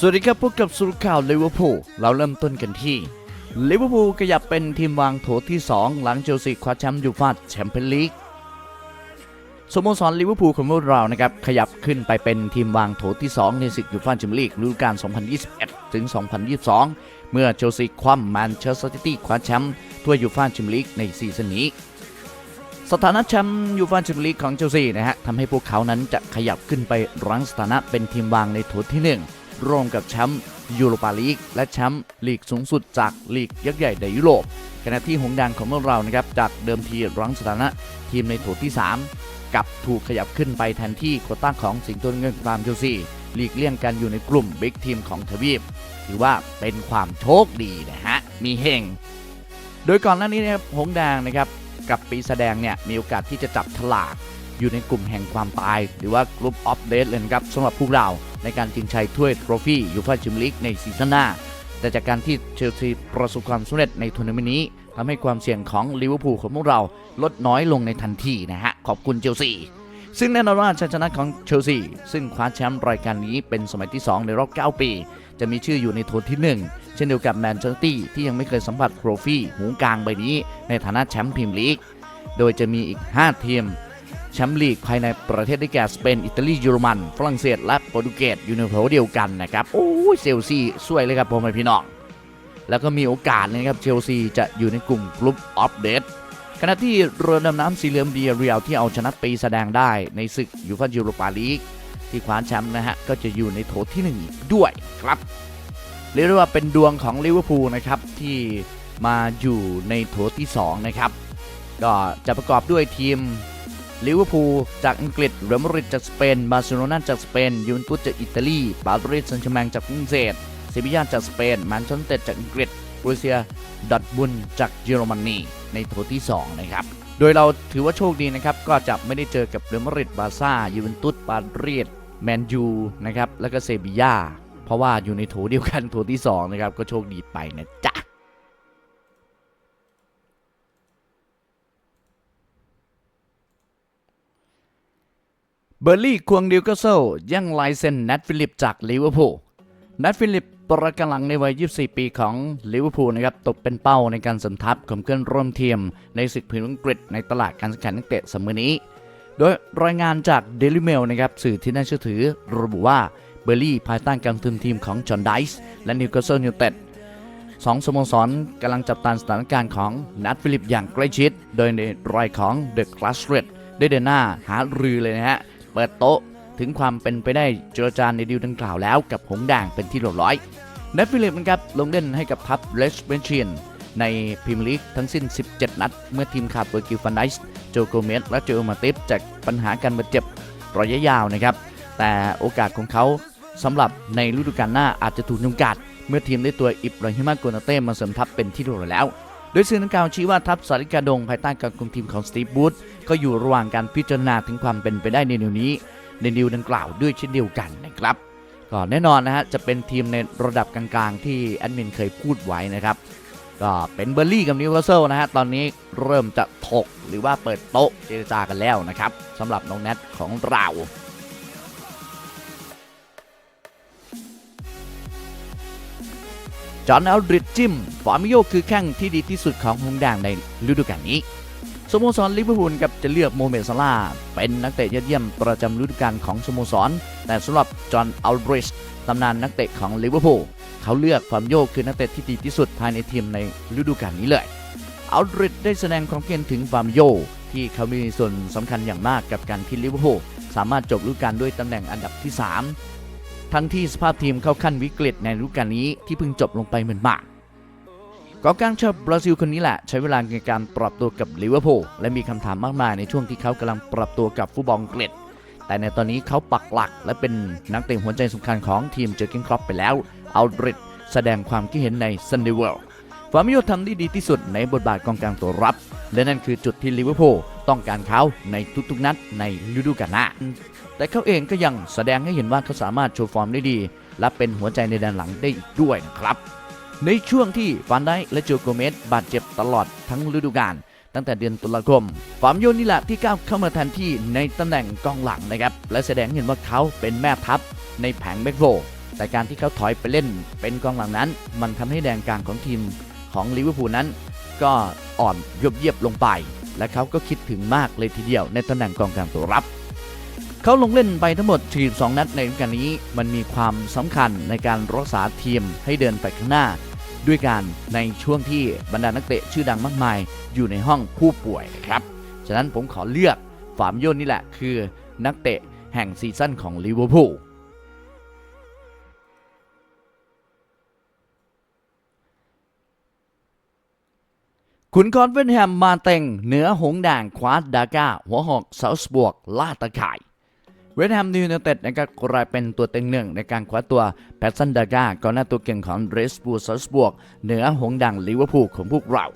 สวัสดีครับพบกับสุรข่าวลิเวอร์พูลเราเริ่มต้นกันที่ลิเวอร์พูลขยับเป็นทีมวางโถที่ 2 หลังเชลซีคว้าแชมป์ยูฟ่าแชมเปี้ยนลีกสโมสรลิเวอร์พูลของพวกเรานะครับขยับขึ้นไปเป็นทีมวางโถที่ 2 ในศึกยูฟ่าแชมเปี้ยนลีกฤดูกาล 2021 ถึง 2022 เมื่อเชลซีคว้ำแมนเชสเตอร์ซิตี้คว้าแชมป์ถ้วยยูฟ่าแชมเปี้ยนลีกในซีซั่นนี้ สถานะแชมป์ยูฟ่าแชมเปี้ยนลีกของเชลซีนะฮะทำให้พวกเขานั้นจะขยับขึ้นไปรั้งสถานะเป็นทีมวางในโถที่ 1 รวมกับแชมป์ยูโรปาลีกและแชมป์ลีกสูงสุดจากลีกยักษ์ใหญ่ในยุโรปขณะที่หงส์แดงของพวกเรานะครับจากเดิมทีรั้งสถานะทีมในโถที่ 3 กับถูกขยับขึ้นไปแทนที่โคต้าของสิงโตเงินตามเชลซีหลีกเลี่ยงกันอยู่ในกลุ่มบิ๊กทีมของทวีปถือว่าเป็นความโชคดีนะฮะ มีเฮงโดยก่อนหน้านี้นะครับหงแดงนะครับกับปีแสดงเนี่ยมีโอกาสที่จะจับฉลากอยู่ในกลุ่มแห่งความตาย หรือว่ากลุ่มออฟเดตเลยนะครับสำหรับพวกเรา ในการชิงชัยถ้วยโทรฟี่ยูฟ่าแชมเปี้ยนลีกในซีซั่นหน้า แต่จากการที่เชลซีประสบความสำเร็จในทัวร์นาเมนต์นี้ทำให้ความเสี่ยงของลิเวอร์พูลของพวกเราลดน้อยลงในทันทีนะฮะ ขอบคุณเชลซีซึ่งแน่นอนว่าชัยชนะของเชลซีซึ่งคว้าแชมป์รายการนี้เป็นสมัยที่ 2 ในรอบ 9 ปี จะมีชื่ออยู่ในโถที่ 1 เช่นเดียวกับแมนเชสเตอร์ที่ยังไม่เคยสัมผัสโทรฟี่หูกลางใบนี้ ในฐานะแชมป์พรีเมียร์ลีก โดยจะมีอีก 5 ทีม แชมป์ลีกภายในประเทศได้แก่สเปน อิตาลี เยอรมัน ฝรั่งเศส และโปรตุเกสอยู่ในโถเดียวกันนะครับ โอ้ยเชลซีสวยเลยครับผมพี่น้อง แล้วก็มีโอกาสนะครับเชลซีจะอยู่ในกลุ่มกลุ่มออฟเดตขณะที่เรือดำน้ำสีเหลืองเดียเรียลที่เอาชนะปีแสดงได้ในศึกยูฟ่ายูโรปาลีกที่คว้าแชมป์นะฮะ ก็จะอยู่ในโถที่ 1 อีกด้วยครับเรียกได้ว่าเป็นดวงของลิเวอร์พูลนะครับที่มาอยู่ในโถที่2นะครับก็จะประกอบด้วยทีม ลิเวอร์พูลจากอังกฤษเรอัลมาดริดจากสเปน บาร์เซโลนาจากสเปน ยูเวนตุสจากอิตาลี ปารีสแซงต์แชร์แมงจากฝรั่งเศสเซบียาจากสเปน แมนเชสเตอร์จากอังกฤษบรูเซียดอร์ทบุนจากเยอรมนีในโถที่ 2 นะครับ โดยเราถือว่าโชคดีนะครับ ก็จะไม่ได้เจอกับเรอัลมาดริด บาร์ซ่า ยูเวนตุส ปารีส แมนยู นะครับ แล้วก็เซบียา เพราะว่าอยู่ในโถเดียวกันโถที่ 2 นะครับ ก็โชคดีไปนะจ๊ะ เบอร์ลี่ควงดิวกัสเซยังลายเซ็นนัทฟิลิปจากลิเวอร์พูลนัทฟิลิปประกันหลังในวัย 24 ปีของลิเวอร์พูลนะครับตกเป็นเป้าในการสัมทับของเพื่อนร่วมทีมในศึกพรีเมียร์อังกฤษในตลาดการแข่งขันนักเตะสมอนี้ โดยรายงานจาก Daily Mail นะครับสื่อที่น่าเชื่อถือระบุว่าเบอร์ลี่ภายใต้การคุมทีมของจอห์นไดส์และนิวคาสเซิลยูไนเต็ดสองสโมสรกำลังจับตาสถานการณ์ของนัทฟิลิปอย่างใกล้ชิด โดยในรายของเดอะคลาสเรดได้เดินหน้าหารือเลยนะฮะ ปิดโต๊ะ ถึงความเป็นไปได้เจรจาในดีลดังกล่าวแล้วกับหงส์แดงเป็นที่เรียบร้อยนัฟิลิปนะครับลงเล่นให้กับทัพเลสเบนเชียนในพรีเมียร์ลีกทั้งสิ้น 17 นัด เมื่อทีมขาดเบอร์กิลฟันไดส์โจโกเมสและโจมาติฟจากปัญหาการบาดเจ็บระยะยาวนะครับ แต่โอกาสของเขาสำหรับในฤดูกาลหน้าอาจจะถูกจำกัด เมื่อทีมได้ตัวอิบราฮิมาโกนาเต้มาเสริมทัพเป็นที่รียบร้อยแล้ว โดยสื่อดังกล่าวชี้ว่าทัพสาริกาดงภายใต้การคุมทีมของสตีฟบูธก็อยู่ระหว่างการพิจารณาถึงความเป็นไปได้ในเดียวนี้ ในดีลดังกล่าวด้วยเช่นเดียวกันนะครับก็แน่นอนนะฮะจะเป็นทีมในระดับกลางๆ ที่แอดมินเคยพูดไว้นะครับก็เป็นเบอร์ลี่กับนิวคาสเซิลนะฮะตอนนี้เริ่มจะถกหรือว่าเปิดโต๊ะเจรจากันแล้วนะครับสำหรับน้องแนทของเรา จอห์นอัลดริดจิมฟอร์มิโยคือแข้งที่ดีที่สุดของฮงแดงในฤดูกาลนี้สโมสรลิเวอร์พูลกับจะเลือกโมเมดซาลาเป็นนักเตะยอดเยี่ยมประจำฤดูกาลของสโมสร แต่สำหรับจอห์นอัลดริดตำนานนักเตะของลิเวอร์พูลเขาเลือกฟอร์มิโยคือนักเตะที่ดีที่สุดภายในทีมในฤดูกาลนี้เลยอัลดริดได้แสดงความเพียรถึงฟาร์มโยที่เขามีส่วนสำคัญอย่างมากกับการที่ลิเวอร์พูลสามารถจบฤดูกาลด้วยตำแหน่งอันดับที่ 3 ทั้งที่สภาพทีมเข้าขั้นวิกฤตในฤดูกาลนี้ที่เพิ่งจบลงไปเหมือนมากกองกลางชาวบราซิลคนนี้แหละ ใช้เวลาในการปรับตัวกับลิเวอร์พูลและมีคำถามมากมายในช่วงที่เขากำลังปรับตัวกับฟุตบอลอังกฤษ แต่ในตอนนี้เขาปักหลัก และเป็นนักเตะหัวใจสำคัญของทีมเจอร์เกนครอปไปแล้วอัลดริดแสดงความคิดเห็นในซันเดย์เวิลด์ฟาร์มิโยทำได้ดีที่สุดในบทบาทกองกลางตัวรับ และนั่นคือจุดที่ลิเวอร์พูลต้องการเขาในทุกๆนัดในฤดูกาลหน้า แต่เขาเองก็ยังแสดงให้เห็นว่าเขาสามารถโชว์ฟอร์มได้ดี และเป็นหัวใจในแดนหลังได้อีกด้วยนะครับ ในช่วงที่ฟานไดค์และโจโกเมสบาดเจ็บตลอดทั้งฤดูกาลตั้งแต่เดือนตุลาคมฟาร์มโยนี่แหละที่ก้าวเข้ามาแทนที่ในตำแหน่งกองหลังนะครับและแสดงเห็นว่าเขาเป็นแม่ทัพในแผงแบ็คโฟแต่การที่เขาถอยไปเล่นเป็นกองหลังนั้น มันทำให้แดนกลางของทีมของลิเวอร์พูลนั้น ก็อ่อนยบเยียบลงไป และเขาก็คิดถึงมากเลยทีเดียวในตำแหน่งกองกลางตัวรับ เขาลงเล่นไปทั้งหมด 42 นัดในฤดูกาลนี้มันมีความสำคัญในการรักษาทีมให้เดินไปข้างหน้า ด้วยการในช่วงที่บรรดานักเตะชื่อดังมากมาย อยู่ในห้องผู้ป่วยครับ ฉะนั้นผมขอเลือกฟาร์มโยนนี่แหละ คือนักเตะแห่งซีซั่นของลิเวอร์พูลขุนคอนเวนแฮมมาเต็งเหนือหงส์แดงคว้าดาก้า หัวหอกเซาส์บวกล่าตะข่าย เวสต์แฮมยูไนเต็ดนะครับกลายเป็นตัวเต็งหนึ่งในการคว้าตัวแพทสันดาก้าก่อนหน้าตัวเก่งของเรสบูเซาส์บวก เหนือหงส์แดงลิเวอร์พูลของพวกเรา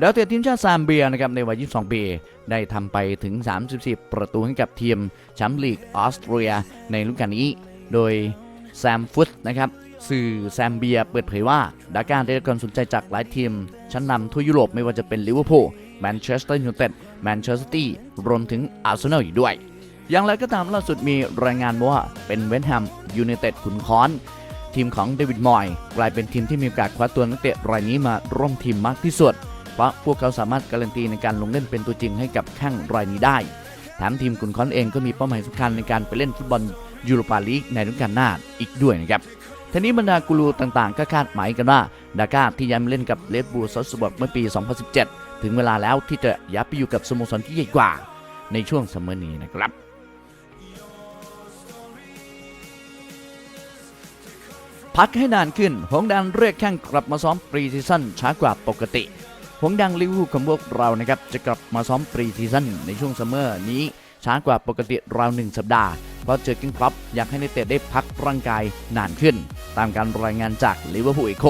ดาวเตะทีมชาติซามเบียนะครับในวัย 22 ปี ได้ทำไปถึง 34 ประตูให้กับทีมแชมป์ลีกออสเตรียในฤดูกาลนี้ โดยแซมฟุตนะครับสื่อแซมเบียเปิดเผยว่า ดาก้าได้รับความสนใจจากหลายทีม ชั้นนำทั่วยุโรปไม่ว่าจะเป็นลิเวอร์พูลแมนเชสเตอร์ยูไนเต็ดแมนเชสเตอร์ซิตี้รวมถึงอาร์เซนอลอีกด้วย อย่างไรก็ตามล่าสุดมีรายงานว่าเป็นเวสต์แฮมยูไนเต็ดขุนค้อน ทีมของเดวิดมอยกลายเป็นทีมที่มีโอกาสคว้าตัวนักเตะรายนี้มาร่วมทีมมากที่สุด เพราะพวกเขาสามารถการันตีในการลงเล่นเป็นตัวจริงให้กับแข้งรายนี้ได้แถมทีมขุนค้อนเองก็มีเป้าหมายสำคัญในการไปเล่นฟุตบอลยูโรปาลีกในฤดูกาลหน้าอีกด้วยนะครับทีนี้บรรดากูรูต่างๆ ก็คาดหมายกันว่าดาก้าที่ย้ายมาเล่นกับเลดบูลซอสบอร์กเมื่อปี 2017 ถึงเวลาแล้วที่จะย้ายไปอยู่กับสโมสรที่ใหญ่กว่า ในช่วงซัมเมอร์นี้นะครับ พักให้นานขึ้น หงส์แดงเรียกแข้งกลับมาซ้อมปรีซีซั่นช้ากว่าปกติ หงส์แดงลิเวอร์พูลของพวกเรานะครับจะกลับมาซ้อมปรีซีซั่นในช่วงซัมเมอร์นี้ช้ากว่าปกติราวหนึ่งสัปดาห์ เพราะเจอกิงคลับอยากให้นักเตะได้พักร่างกายนานขึ้น ตามการรายงานจากลิเวอร์พูลเอโค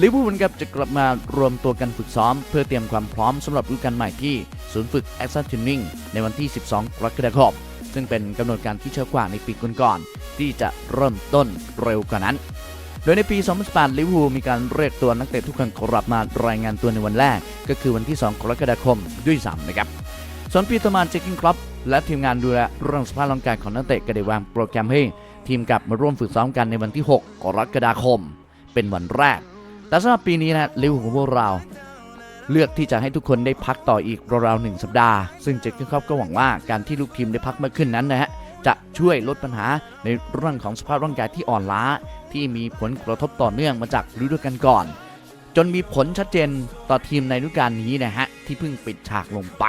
ลิเวอร์พูลครับจะกลับมารวมตัวกันฝึกซ้อม เพื่อเตรียมความพร้อมสำหรับฤดูกาลใหม่ที่ศูนย์ฝึกแอคชั่นเทรนนิ่งในวันที่ 12 กรกฎาคม ซึ่งเป็นกำหนดการที่เช้ากว่าในปีก่อนๆที่จะเริ่มต้นเร็วกว่านั้น โดยในปี 2018 ลิเวอร์พูลมีการเรียกตัวนักเตะทุกคนกลับมารายงานตัวในวันแรก ก็คือวันที่ 2 กรกฎาคมด้วยซ้ำนะครับส่วนปีต่อมาเจคกินคลับและทีมงานดูแลเรื่องสภาพร่างกายของนักเตะก็ได้วางโปรแกรมให้ทีมกลับมาร่วมฝึกซ้อมกันในวันที่ 6 กรกฎาคม เป็นวันแรก แต่สำหรับปีนี้นะลิเวอร์พูลพวกเรา เลือกที่จะให้ทุกคนได้พักต่ออีกราวๆหนึ่งสัปดาห์ ซึ่งเจคกินคลับก็หวังว่าการที่ลูกทีมได้พักมากขึ้นนั้นนะฮะจะช่วยลดปัญหาในเรื่องของสภาพร่างกายที่อ่อนล้า ที่มีผลกระทบต่อเนื่องมาจากฤดูกาลก่อน จนมีผลชัดเจนต่อทีมในฤดูกาลนี้นะฮะที่เพิ่งปิดฉากลงไป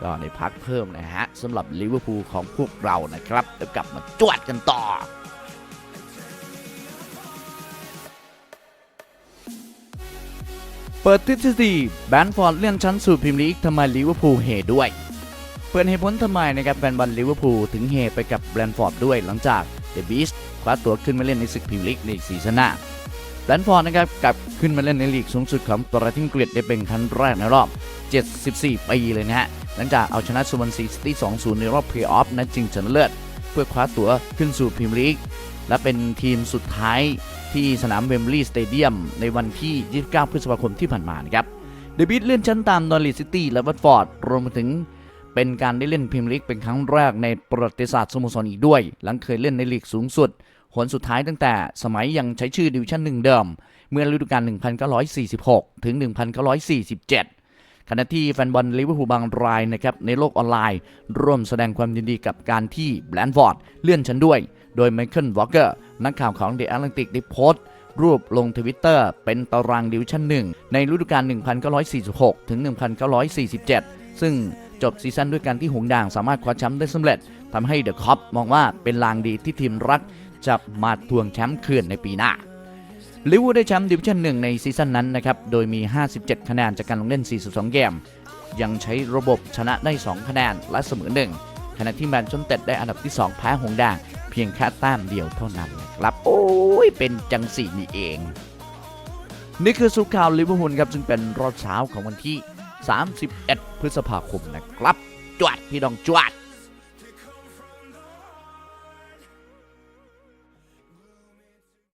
ก็ในพักเพิ่มนะฮะสำหรับลิเวอร์พูลของพวกเรานะครับเดี๋ยวกลับมาจวดกันต่อ เปิดทฤษฎีแบนฟอร์ดเลื่อนชั้นสู่พรีเมียร์ลีกทำไมลิเวอร์พูลเฮด้วย เปิดเหตุผลทำไมนะครับแฟนบอลลิเวอร์พูลถึงเฮไปกับแบนฟอร์ดด้วยหลังจากเดอะบีสคว้าตัวขึ้นมาเล่นในศึกพรีเมียร์ลีกในซีซั่นหน้าแบนฟอร์ดนะครับกลับขึ้นมาเล่นในลีกสูงสุดของประเทศอังกฤษได้เป็นครั้งแรกในรอบ 74 ปีเลยนะฮะหลังจากเอาชนะซูวันซีซิตี้ 2-0 ในรอบเพลย์ออฟนัดชิงชนะเลิศเพื่อคว้าตั๋วขึ้นสู่พรีเมียร์ลีกและเป็นทีมสุดท้าย ที่สนามเวมบลีย์สเตเดียมในวันที่ 29 พฤษภาคมที่ผ่านมานะครับเดบิดเลื่อนชั้นตามนอริซิตี้และวัตฟอร์ดรวมไปถึงเป็นการได้เล่นพรีเมียร์ลีกเป็นครั้งแรกในประวัติศาสตร์สโมสรอีกด้วย หลังเคยเล่นในลีกสูงสุดหนสุดท้ายตั้งแต่สมัยยังใช้ชื่อดิวิชั่นหนึ่งเดิม เมื่อฤดูกาล 1946 ถึง 1947 ขณะที่แฟนบอลลิเวอร์พูลบางรายนะครับในโลกออนไลน์ ร่วมแสดงความยินดีกับการที่แบรนด์ฟอร์ดเลื่อนชั้นด้วย โดยไมเคิลวอลเกอร์นักข่าวของเดอะแอตแลนติกได้โพสต์รูปลงทวิตเตอร์เป็นตารางดิวิชั่นหนึ่งในฤดูกาล 1946 ถึง 1947 ซึ่งจบซีซั่นด้วยการที่หงด่างสามารถคว้าแชมป์ได้สำเร็จทำให้เดอะคอปมองว่าเป็นลางดีที่ทีมรักจะมาทวงแชมป์คืนในปีหน้าลิเวอร์พูลได้แชมป์ดิวิชั่นหนึ่งในซีซั่นนั้นนะครับ โดยมี 57 คะแนนจากการลงเล่น 42 เกม ยังใช้ระบบชนะได้ 2 คะแนนและเสมอหนึ่งขณะที่แมนเชสเต็ดได้อันดับที่ 2 แพ้หงส์แดง พียงแค่แต้มเดียวเท่านั้นครับ โอ้ย เป็นจังสีนี่เอง นี่คือสุขข่าวลิเวอร์พูลครับ ซึ่งเป็นรอบเช้าของวันที่ 31 พฤษภาคมนะครับ จวดพี่ดองจวด